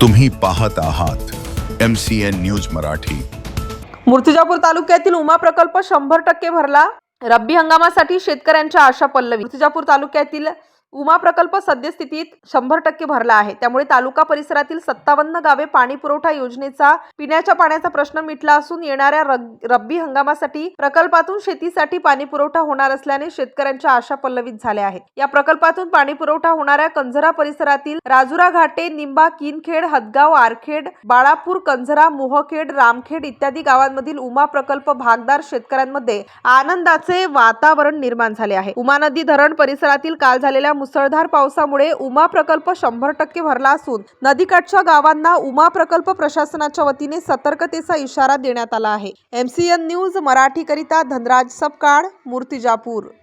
तुम्ही पाहत आहात M C N news Marathi. Murtizapur तालुक्यातील उमा प्रकल्प शंभर टक्के भरला. रब्बी हंगामासाठी शेतकऱ्यांच्या आशा पल्लवी. मूर्तिजापूर तालुक्यातील उमा प्रकल्प सद्यस्थितीत शंभर टक्के भरला आहे. त्यामुळे तालुका परिसरातील सत्तावन्न गावे पाणी पुरवठा योजनेचा पिण्याच्या पाण्याचा प्रश्न मिटला असून येणाऱ्या रब्बी हंगामासाठी प्रकल्पातून शेतीसाठी पाणी पुरवठा होणार असल्याने शेतकऱ्यांच्या आशा पल्लवित झाल्या आहेत. या प्रकल्पातून पाणी पुरवठा होणाऱ्या कंझरा परिसरातील राजुरा घाटे निंबा किनखेड हदगाव आरखेड बाळापूर कंझरा मोहखेड रामखेड इत्यादी गावांमधील उमा प्रकल्प भागदार शेतकऱ्यांमध्ये आनंदाचे वातावरण निर्माण झाले आहे. उमा नदी धरण परिसरातील काल झालेल्या मुसळधार पावसामुळे उमा प्रकल्प शंभर टक्के भरला असून नदीकाठच्या गावांना उमा प्रकल्प प्रशासनाच्या वतीने सतर्कतेचा इशारा देण्यात आला आहे. एमसीएन न्यूज मराठीकरिता धनराज सपकाळ मूर्तिजापूर.